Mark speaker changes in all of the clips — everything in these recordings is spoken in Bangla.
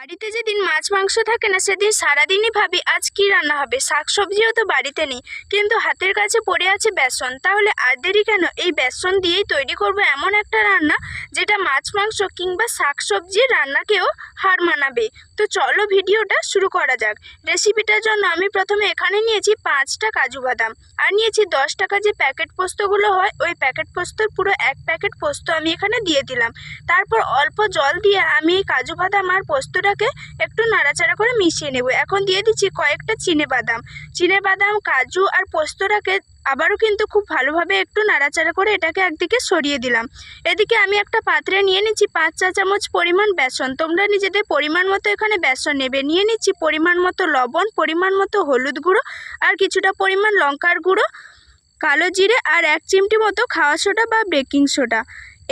Speaker 1: বাড়িতে যেদিন মাছ, মাংস থাকে না, সেদিন সারাদিনই ভাবি, আজ কি রান্না হবে? শাক সবজিও তো বাড়িতে নেই। কিন্তু হাতের কাছে পড়ে আছে বেসন। তাহলে আর দেরি কেন? এই বেসন দিয়েই তৈরি করব এমন একটা রান্না, যেটা মাছ, মাংস কিংবা শাক সবজি রান্নাকেও হার মানাবে। তো চলো ভিডিওটা শুরু করা যাক। রেসিপিটার জন্য আমি প্রথমে এখানে নিয়েছি পাঁচটা কাজু বাদাম। আর নিয়েছি দশ টাকা যে প্যাকেট পোস্তগুলো হয়, ওই প্যাকেট পোস্তর পুরো এক প্যাকেট পোস্ত আমি এখানে দিয়ে দিলাম। তারপর অল্প জল দিয়ে আমি এই কাজু বাদাম আর পোস্তটাকে একটু নাড়াচাড়া করে মিশিয়ে নেব। এখন দিয়ে দিচ্ছি কয়েকটা চিনে বাদাম। চিনে বাদাম, কাজু আর পোস্তটাকে আবারও কিন্তু খুব ভালোভাবে একটু নাড়াচাড়া করে এটাকে একদিকে সরিয়ে দিলাম। এদিকে আমি একটা পাত্রে নিয়ে নিচ্ছি পাঁচ চা চামচ পরিমাণ বেসন। তোমরা নিজেদের পরিমাণ মতো এখানে বেসন নেবে। নিয়ে নিচ্ছি পরিমাণ মতো লবণ, পরিমাণ মতো হলুদ গুঁড়ো আর কিছুটা পরিমাণ লঙ্কার গুঁড়ো, কালো জিরে আর এক চিমটি মতো খাওয়া সোডা বা বেকিং সোডা।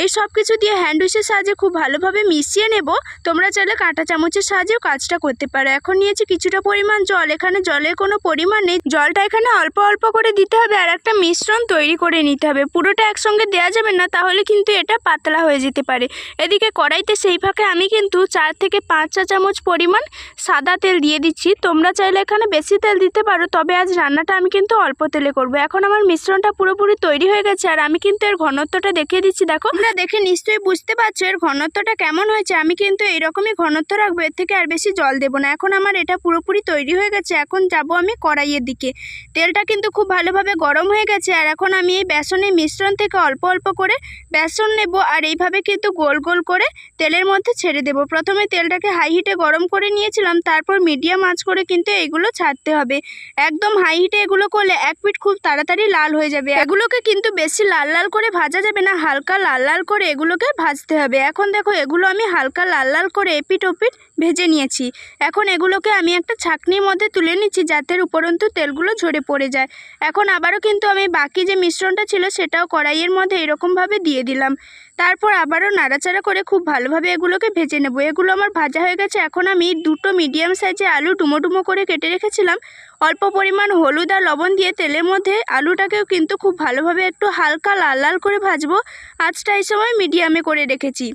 Speaker 1: এই সব কিছু দিয়ে হ্যান্ড উইচের সাহায্যে খুব ভালোভাবে মিশিয়ে নেব। তোমরা চাইলে কাঁটা চামচের সাহায্যেও কাজটা করতে পারো। এখন নিয়েছি কিছুটা পরিমাণ জল। এখানে জলের কোনো পরিমাণ নেই। জলটা এখানে অল্প অল্প করে দিতে হবে আর একটা মিশ্রণ তৈরি করে নিতে হবে। পুরোটা একসঙ্গে দেওয়া যাবে না, তাহলে কিন্তু এটা পাতলা হয়ে যেতে পারে। এদিকে কড়াইতে সেই ফাঁকে আমি কিন্তু চার থেকে পাঁচ চা চামচ পরিমাণ সাদা তেল দিয়ে দিচ্ছি। তোমরা চাইলে এখানে বেশি তেল দিতে পারো, তবে আজ রান্নাটা আমি কিন্তু অল্প তেলে করব। এখন আমার মিশ্রণটা পুরোপুরি তৈরি হয়ে গেছে আর আমি কিন্তু এর ঘনত্বটা দেখিয়ে দিচ্ছি। দেখো তোমরা দেখে নিশ্চয়ই বুঝতে পারছ এর ঘনত্বটা কেমন হয়েছে। আমি কিন্তু এইরকমই ঘনত্ব রাখব, এর থেকে আর বেশি জল দেবো না। এখন আমার এটা পুরোপুরি তৈরি হয়ে গেছে, এখন যাব আমি কড়াইয়ের দিকে। তেলটা কিন্তু খুব ভালোভাবে গরম হয়ে গেছে আর এখন আমি এই বেসনের মিশ্রণ থেকে অল্প অল্প করে বেসন নেব আর এইভাবে কিন্তু গোল গোল করে তেলের মধ্যে ছেড়ে দেব। প্রথমে তেলটাকে হাই হিটে গরম করে নিয়েছিলাম, তারপর মিডিয়াম আঁচ করে কিন্তু এগুলো ছাড়তে হবে। একদম হাই হিটে এগুলো করলে এক পিঠ খুব তাড়াতাড়ি লাল হয়ে যাবে। এগুলোকে কিন্তু বেশি লাল লাল করে ভাজা যাবে না, হালকা লাল লাল করে এগুলোকে ভাজতে হবে। এখন দেখো এগুলো আমি হালকা লাল লাল করে এপিট ওপিট ভেজে নিয়েছি। এখন এগুলোকে আমি একটা ছাকনির মধ্যে তুলে নিচ্ছি যাতে উপরন্তু তেলগুলো ঝরে পড়ে যায়। এখন আবারও কিন্তু আমি বাকি যে মিশ্রণটা ছিল সেটাও কড়াইয়ের মধ্যে এরকমভাবে দিয়ে দিলাম। তারপর আবারও নাড়াচাড়া করে খুব ভালোভাবে এগুলোকে ভেজে নেব। এগুলো আমার ভাজা হয়ে গেছে। এখন আমি দুটো মিডিয়াম সাইজে আলু ডুমো ডুমো করে কেটে রেখেছিলাম। অল্প পরিমাণ হলুদ আর লবণ দিয়ে তেলের মধ্যে আলুটাকেও কিন্তু খুব ভালোভাবে একটু হালকা লাল লাল করে ভাজবো। আঁচটা এই সময় মিডিয়ামে করে রেখেছি।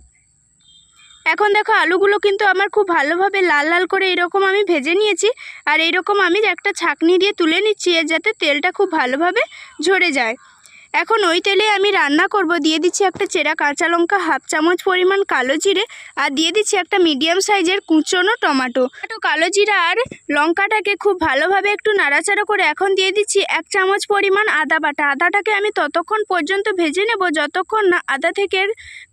Speaker 1: এখন দেখো আলুগুলো কিন্তু আমার খুব ভালোভাবে লাল লাল করে এরকম আমি ভেজে নিয়েছি। আর এইরকম আমি একটা ছাকনি দিয়ে তুলে নিচ্ছি যাতে তেলটা খুব ভালোভাবে ঝরে যায়। এখন ওই তেলে আমি রান্না করব। দিয়ে দিচ্ছি একটা চেরা কাঁচা লঙ্কা, হাফ চামচ পরিমাণ কালো জিরে আর দিয়ে দিচ্ছি একটা মিডিয়াম সাইজের কুচনো টমাটো। একটু কালো জিরা আর লঙ্কাটাকে খুব ভালোভাবে একটু নাড়াচাড়া করে এখন দিয়ে দিচ্ছি এক চামচ পরিমাণ আদা বাটা। আদাটাকে আমি ততক্ষণ পর্যন্ত ভেজে নেব যতক্ষণ না আদা থেকে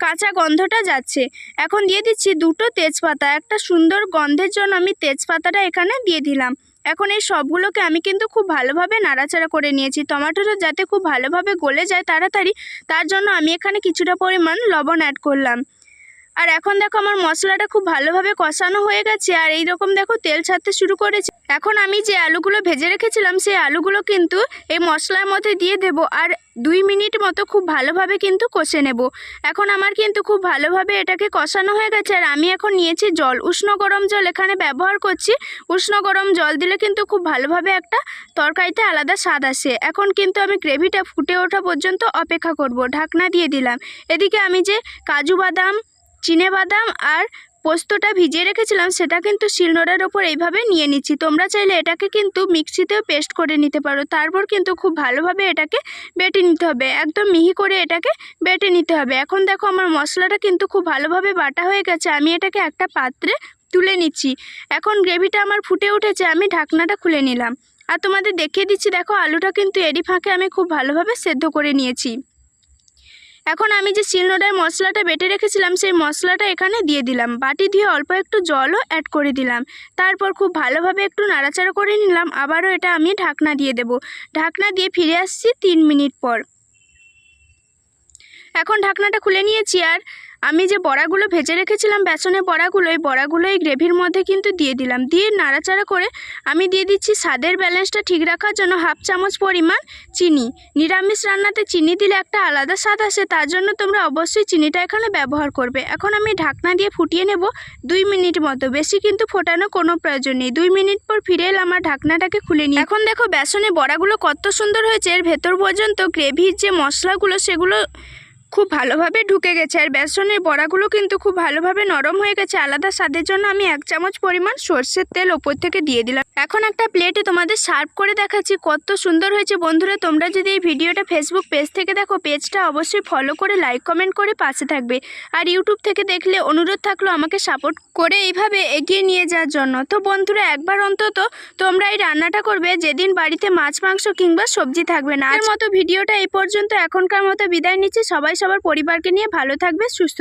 Speaker 1: কাঁচা গন্ধটা যাচ্ছে। এখন দিয়ে দিচ্ছি দুটো তেজপাতা। একটা সুন্দর গন্ধের জন্য আমি তেজপাতাটা এখানে দিয়ে দিলাম। এখন এই সবগুলোকে আমি কিন্তু খুব ভালোভাবে নাড়াচাড়া করে নিয়েছি। টমাটোটা যাতে খুব ভালোভাবে গলে যায় তাড়াতাড়ি, তার জন্য আমি এখানে কিছুটা পরিমাণ লবণ অ্যাড করলাম। আর এখন দেখো আমার মশলাটা খুব ভালোভাবে কষানো হয়ে গেছে আর এই রকম দেখো তেল ছাড়তে শুরু করেছে। এখন আমি যে আলুগুলো ভেজে রেখেছিলাম, সেই আলুগুলো কিন্তু এই মশলার মধ্যে দিয়ে দেব। আর দুই মিনিট মতো খুব ভালোভাবে কিন্তু কষে নেব। এখন আমার কিন্তু খুব ভালোভাবে এটাকে কষানো হয়ে গেছে আর আমি এখন নিয়েছি জল। উষ্ণ গরম জল এখানে ব্যবহার করছি। উষ্ণ গরম জল দিলে কিন্তু খুব ভালোভাবে একটা তরকারিতে আলাদা স্বাদ আসে। এখন কিন্তু আমি গ্রেভিটা ফুটে ওঠা পর্যন্ত অপেক্ষা করব। ঢাকনা দিয়ে দিলাম। এদিকে আমি যে কাজু বাদাম, চিনে বাদাম আর পোস্তটা ভিজিয়ে রেখেছিলাম, সেটা কিন্তু শিলনোড়ার ওপর এইভাবে নিয়ে নিচ্ছি। তোমরা চাইলে এটাকে কিন্তু মিক্সিতেও পেস্ট করে নিতে পারো। তারপর কিন্তু খুব ভালোভাবে এটাকে বেটে নিতে হবে। একদম মিহি করে এটাকে বেটে নিতে হবে। এখন দেখো আমার মশলাটা কিন্তু খুব ভালোভাবে বাটা হয়ে গেছে। আমি এটাকে একটা পাত্রে তুলে নিচ্ছি। এখন গ্রেভিটা আমার ফুটে উঠেছে, আমি ঢাকনাটা খুলে নিলাম। আর তোমাদের দেখিয়ে দিচ্ছি, দেখো আলুটা কিন্তু এরই ফাঁকে আমি খুব ভালোভাবে সেদ্ধ করে নিয়েছি। এখন আমি যে শিলনোড়ায় মশলাটা বেটে রেখেছিলাম, সেই মশলাটা এখানে দিয়ে দিলাম। বাটি দিয়ে অল্প একটু জলও অ্যাড করে দিলাম। তারপর খুব ভালোভাবে একটু নাড়াচাড়া করে নিলাম। আবারও এটা আমি ঢাকনা দিয়ে দেব। ঢাকনা দিয়ে ফিরে আসছি তিন মিনিট পর। এখন ঢাকনাটা খুলে নিয়েছি আর আমি যে বড়াগুলো ভেজে রেখেছিলাম বেসনের বড়াগুলো, এই বড়াগুলো এই গ্রেভির মধ্যে কিন্তু দিয়ে দিলাম। দিয়ে নাড়াচাড়া করে আমি দিয়ে দিচ্ছি স্বাদের ব্যালেন্সটা ঠিক রাখার জন্য হাফ চামচ পরিমাণ চিনি। নিরামিষ রান্নাতে চিনি দিলে একটা আলাদা স্বাদ আসে, তার জন্য তোমরা অবশ্যই চিনিটা এখানে ব্যবহার করবে। এখন আমি ঢাকনা দিয়ে ফুটিয়ে নেব দুই মিনিট মতো। বেশি কিন্তু ফোটানো কোনো প্রয়োজন নেই। দুই মিনিট পর ফিরে এলে আমার ঢাকনাটাকে খুলে নিই এখন দেখো বেসনের বড়াগুলো কত সুন্দর হয়েছে। এর ভেতর পর্যন্ত গ্রেভির যে মশলাগুলো, সেগুলো খুব ভালোভাবে ঢুকে গেছে। আর বেসনের বড়াগুলো কিন্তু খুব ভালোভাবে নরম হয়ে গেছে। আলাদা স্বাদের জন্য আমি এক চামচ পরিমাণ সর্ষের তেল ওপর থেকে দিয়ে দিলাম। এখন একটা প্লেটে তোমাদের সার্ভ করে দেখাচ্ছি কত সুন্দর হয়েছে। বন্ধুরা, তোমরা যদি এই ভিডিওটা ফেসবুক পেজ থেকে দেখো পেজটা অবশ্যই ফলো করে লাইক কমেন্ট করে পাশে থাকবে। আর ইউটিউব থেকে দেখলে অনুরোধ থাকল আমাকে সাপোর্ট করে এইভাবে এগিয়ে নিয়ে যাওয়ার জন্য। তো বন্ধুরা, একবার অন্তত তোমরা এই রান্নাটা করবে। যেদিন বাড়িতে মাছ, মাংস কিংবা সবজি থাকবে না। আজকের মতো ভিডিওটা এই পর্যন্ত। এখনকার মতো বিদায় নিচ্ছি। সবাই সবার পরিবারকে নিয়ে ভালো থাকবে সুস্থ